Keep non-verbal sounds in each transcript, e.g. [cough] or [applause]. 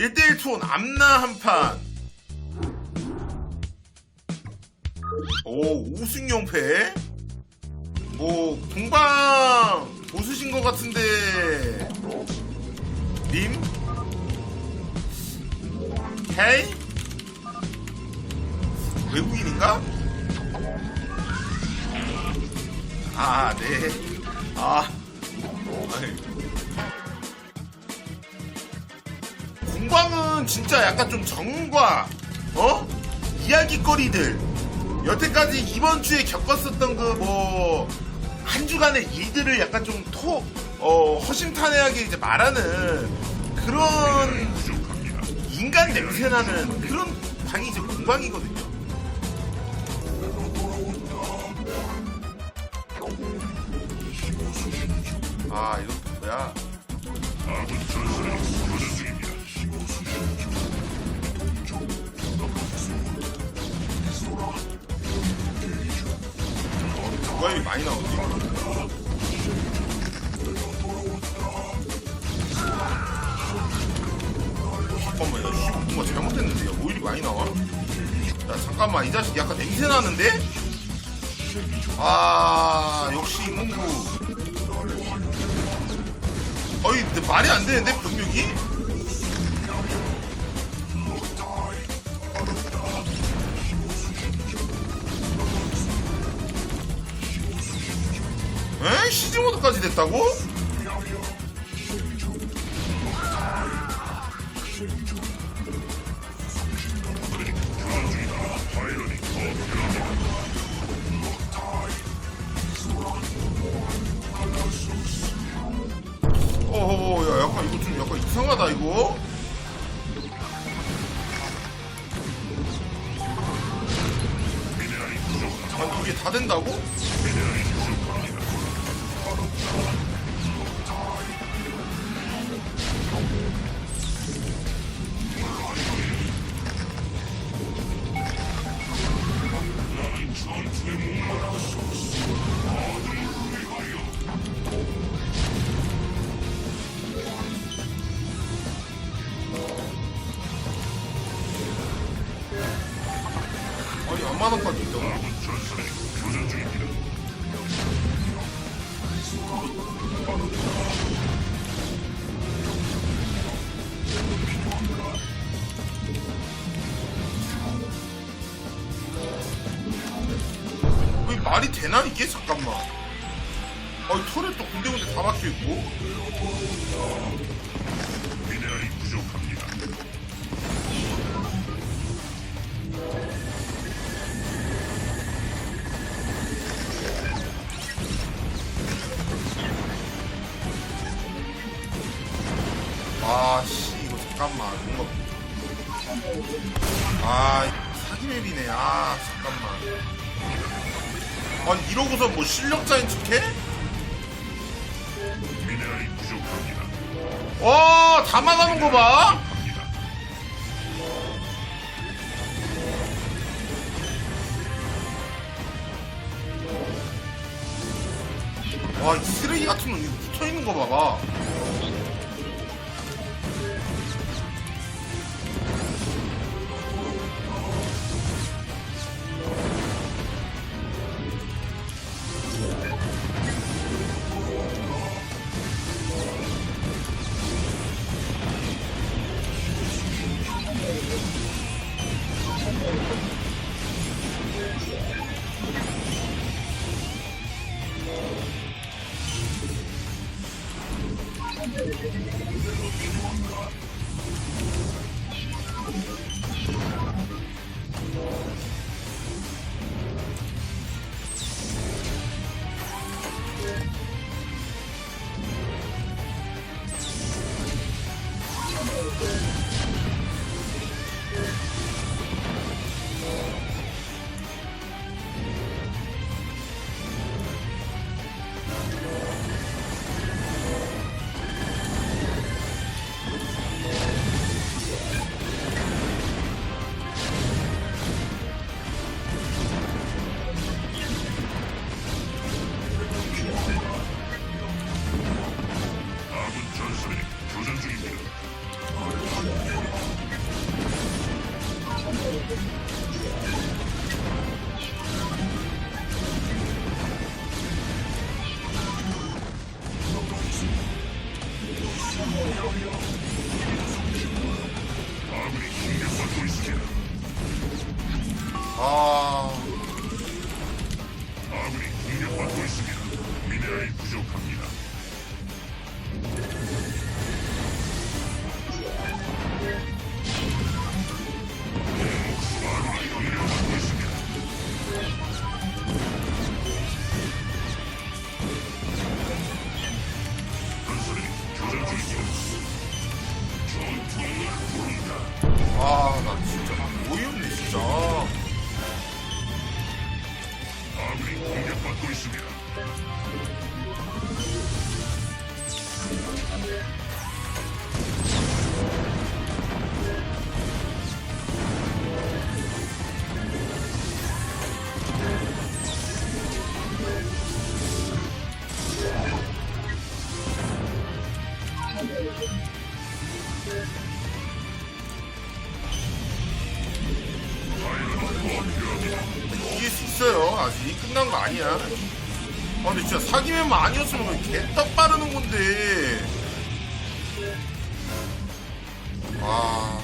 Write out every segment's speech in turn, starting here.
1대1 투혼 암나 한판 오 우승용패 뭐 공방 보수신 것 같은데 님? 헤이? 외국인인가? 아, 네. 아. 공방은 진짜 약간 좀 정과, 어? 이야기거리들. 여태까지 이번 주에 겪었었던 그 뭐, 한 주간의 일들을 약간 좀 토, 어, 허심탄회하게 이제 말하는 그런 인간 냄새나는 그런 방이 이제 공방이거든요. 아, 이거 뭐야? 고양이 많이 나오지? 잠깐만, 야, 씨, 뭔가 잘못했는데, 야, 오일이 많이 나와? 야, 잠깐만, 이 자식 약간 냄새 나는데? 아, 역시 이문구. 어이, 근데 말이 안 되는데, 병력이? 에? 시즈모드까지 됐다고? 어허, 야, 약간 이거 좀 약간 이상하다, 이거. 아니, 이게 다 된다고? 아니, 안마당까지 있다고? 왜 말이 되나 이게 잠깐만. 아이 털에 또 군데군데 다 박혀 있고. 아, 씨, 이거 잠깐만. 뭔가. 아, 사기맵이네. 아, 잠깐만. 아니, 이러고서 뭐 실력자인 척 해? 미네랄이 부족합니다. 와, 다 막아놓은 거 봐? 와, 이 쓰레기 같은 놈 이거 붙어 있는 거 봐봐. 아 나 진짜 막 모였네, 진짜. 아무리 공격받고 있습니다 아, 근데 진짜 사기맨만 아니었으면 개떡 빠르는 건데. 아.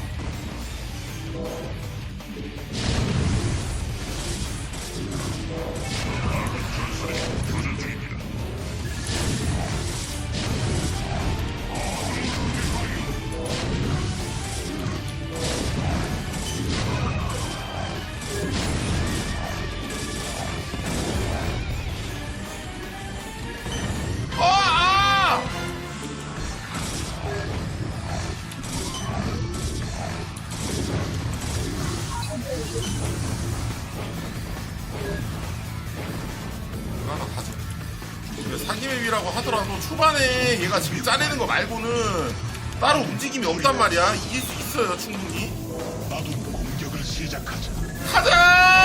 근데 사기맵이라고 하더라도 초반에 얘가 지금 짜내는 거 말고는 따로 움직임이 없단 말이야. 이길 수 있어요, 충분히. 나도 공격을 시작하자. 가자!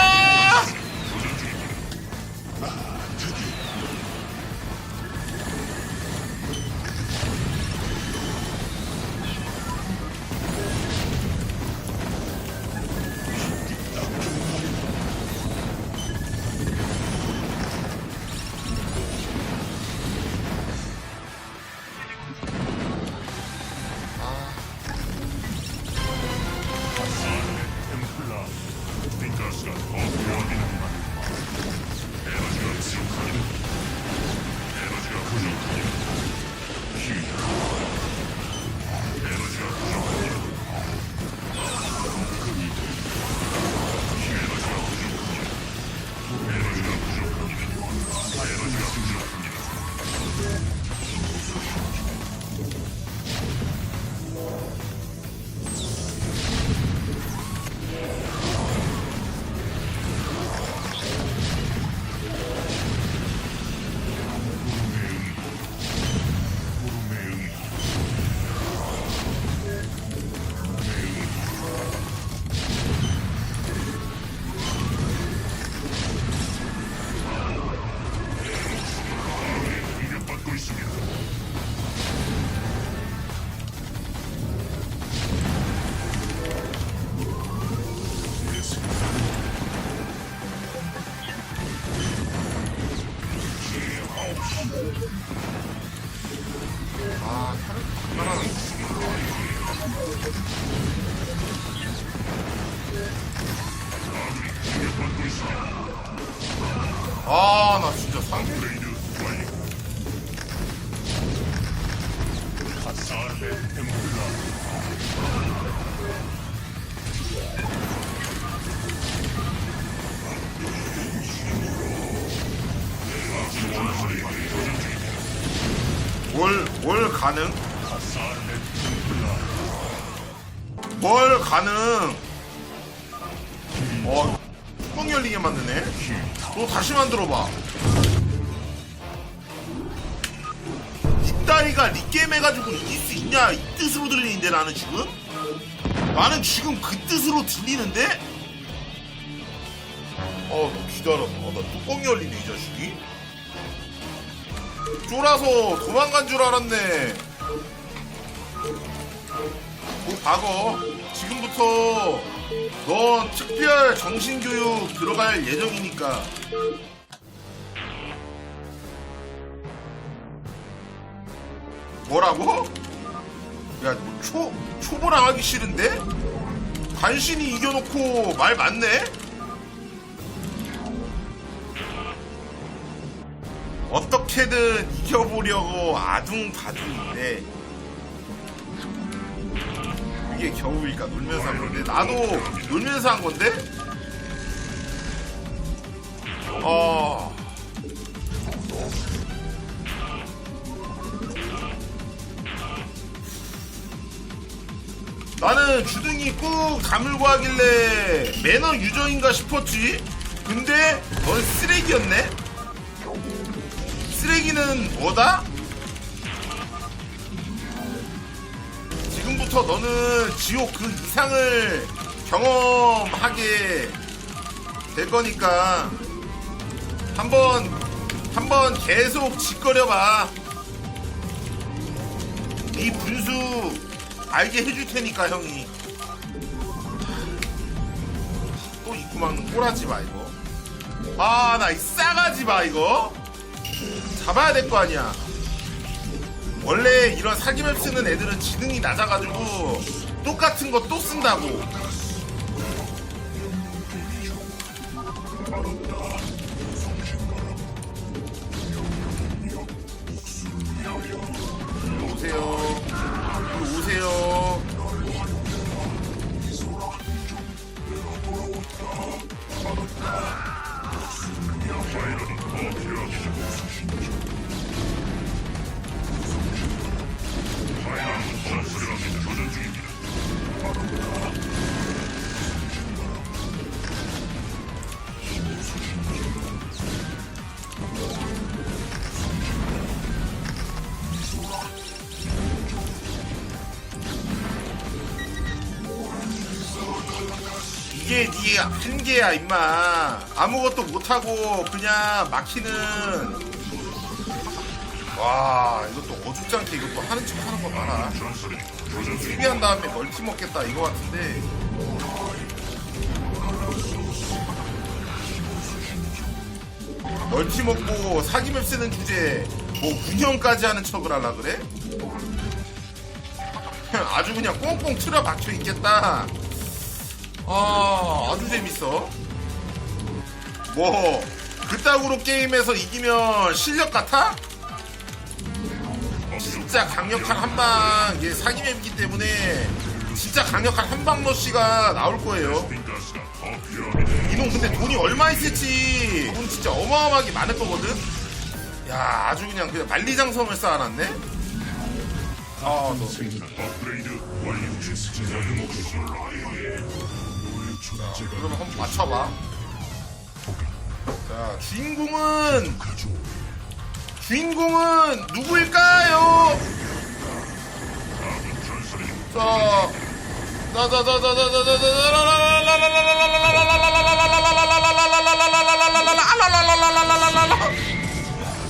아, 차를 있습니다. 아, 나 진짜 상 뭘, 뭘 가능? 뭘 가능? 어, 뚜껑 열리게 만드네? 너 다시 만들어봐. 이따위가 리게임 해가지고 이길 수 있냐? 이 뜻으로 들리는데 나는 지금? 나는 지금 그 뜻으로 들리는데? 어, 너 기다려. 어, 나 뚜껑 열리네, 이 자식이. 쫄아서 도망간 줄 알았네. 뭐 박어. 지금부터 넌 특별 정신교육 들어갈 예정이니까. 뭐라고? 야, 뭐 초, 초보랑 하기 싫은데? 간신히 이겨놓고 말 많네? 어떻게든 이겨보려고 아둥바둥인데 이게 겨우일까 놀면서 한 건데 나도 놀면서 한 건데 어 나는 주둥이 꾹 다물고 하길래 매너 유저인가 싶었지. 근데 넌 쓰레기였네? 쓰레기는 뭐다? 지금부터 너는 지옥 그 이상을 경험하게 될 거니까 한번 한번 계속 짓거려봐. 이 분수 알게 해줄 테니까 형이 또 입구만 꼬라지 마 이거. 아 나 이 싸가지 마 이거. 잡아야 될 거 아니야. 원래 이런 사기맵 쓰는 애들은 지능이 낮아가지고 똑같은 거 또 쓴다고. 오세요. 오세요. 이게 네 한계야 임마. 아무것도 못하고 그냥 막히는. 와 이것도 어줍잖게 이것도 하는 척 하는 거 봐라 수비한 다음에 멀티 먹겠다 이거 같은데. 멀티 먹고 사기맵 쓰는 주제에 뭐 운영까지 하는 척을 하려 그래? [laughs] 아주 그냥 꽁꽁 틀어 박혀 있겠다 아 아주 재밌어. 뭐 그따구로 게임에서 이기면 실력 같아? 진짜 강력한 한방 이게 사기맵이기 때문에 진짜 강력한 한방 러쉬가 나올 거예요. 이놈 근데 돈이 얼마 있을지 돈 진짜 어마어마하게 많을 거거든? 야 아주 그냥 그냥 만리장성을 쌓아놨네? 아너. 업 그러면 한번 맞춰봐 자 주인공은 주인공은 누구일까요? 자,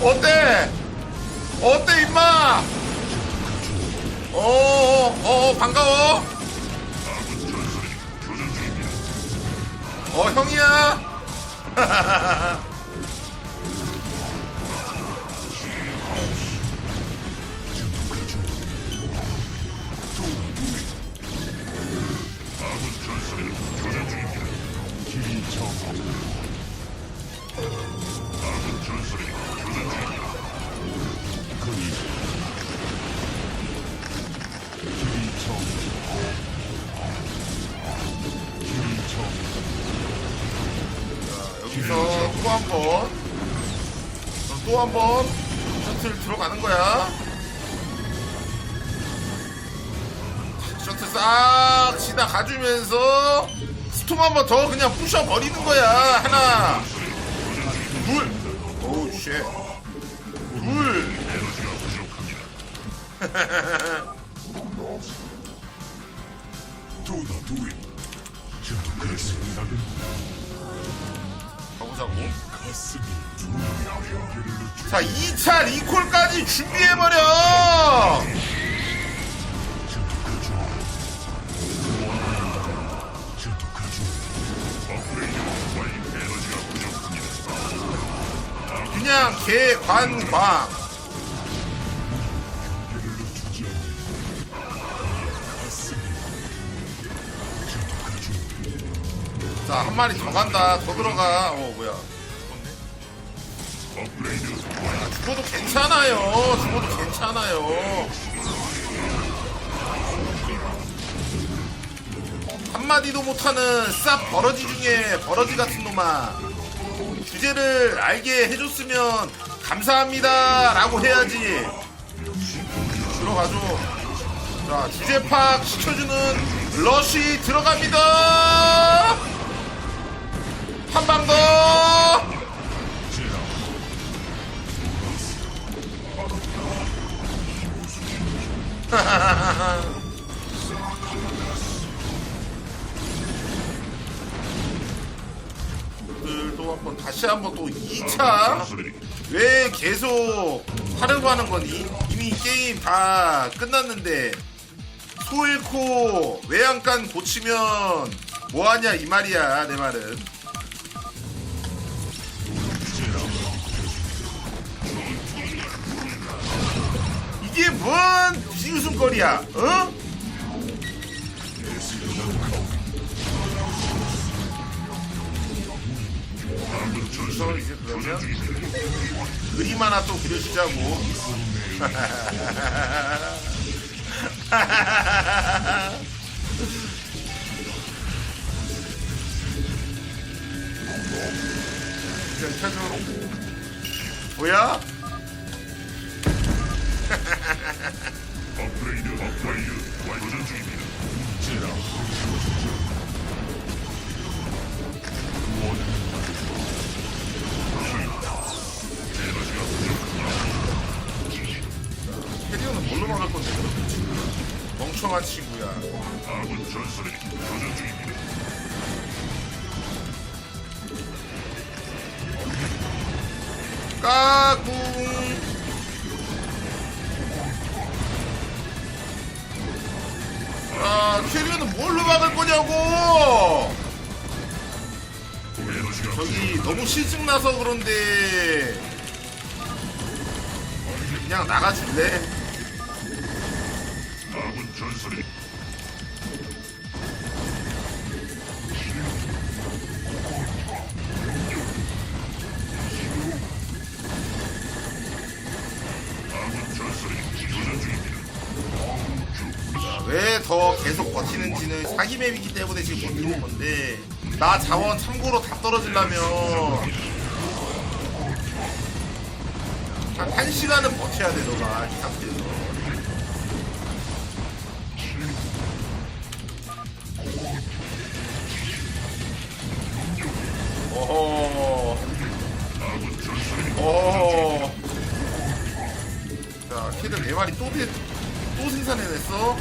어때? 어때 임마? 어, 어, 어, 반가워. 어, 형이야. 여기서 [laughs] [laughs] [laughs] 또 한번 셔틀 들어가는 거야. 셔틀 싹 지나가주면서 스톰 한 번 더 그냥 부셔버리는 거야. 하나, 둘, 오우 쉣, 둘. [laughs] 가보자고. 자, 2차 리콜까지 준비해버려! 그냥 개관광. 자, 한 마리 더 간다. 더 들어가. 어, 뭐야. 죽어도 괜찮아요. 죽어도 괜찮아요. 한마디도 못하는 쌉 버러지 중에 버러지 같은 놈아. 주제를 알게 해줬으면 감사합니다. 라고 해야지. 들어가죠. 자, 주제 파악 시켜주는 러쉬 들어갑니다. 한 방 더. 또 한번 다시 한번 또 2차 전설이 왜 계속 하려고 하는 거니? 이미 게임 다 끝났는데 소 잃고 외양간 고치면 뭐하냐 이 말이야 내 말은 이게 뭔 비웃음거리야 어? 그래서 이제 그러면 그림 하나 또 그려주자고. [laughs] 뭐야? [laughs] 멍청한 친구야. 아군 전설이 교전 중입니다. 까꿍. 아, 캐리어는 뭘로 막을 거냐고! 저기 너무 실증나서 그런데 그냥 나가줄래? 아군 전설이 아군 전설이 교전 중입니다. 왜더 계속 버티는지는 사기 맵이기 때문에 지금 버티는 건데 나 자원 참고로 다 떨어지려면 한 1시간은 버텨야 돼 너가 이 상태에서 전설이 어. 자, 키를 4마리 또, 대- 또 생산해냈어?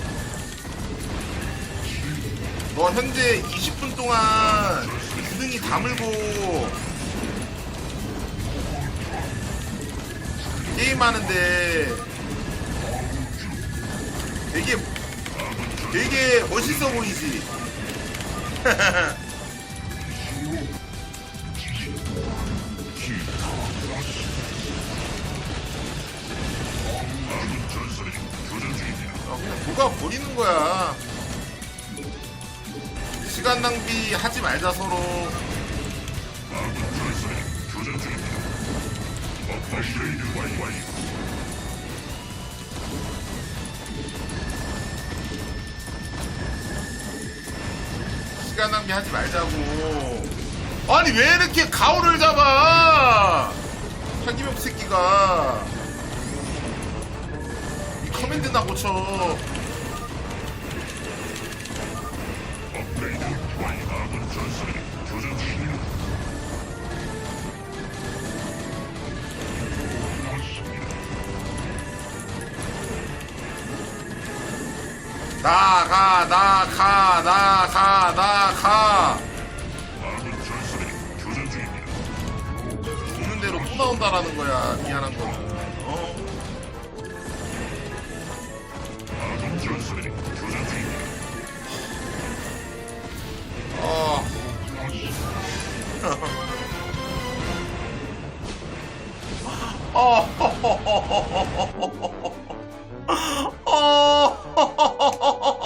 너 현재 20분 동안 기둥이 다물고 게임하는데 되게 되게 멋있어 보이지? [laughs] 그냥 누가 버리는 거야. 시간 낭비 하지 말자 서로. 시간 낭비 하지 말자고. 아니 왜 이렇게 가오를 잡아? 한기명 새끼가. 이 커맨드나 고쳐. 나가 나가 나가 나가. 죽는 대로 또 나온다라는 거야. 미안한 거 어. 어. 어.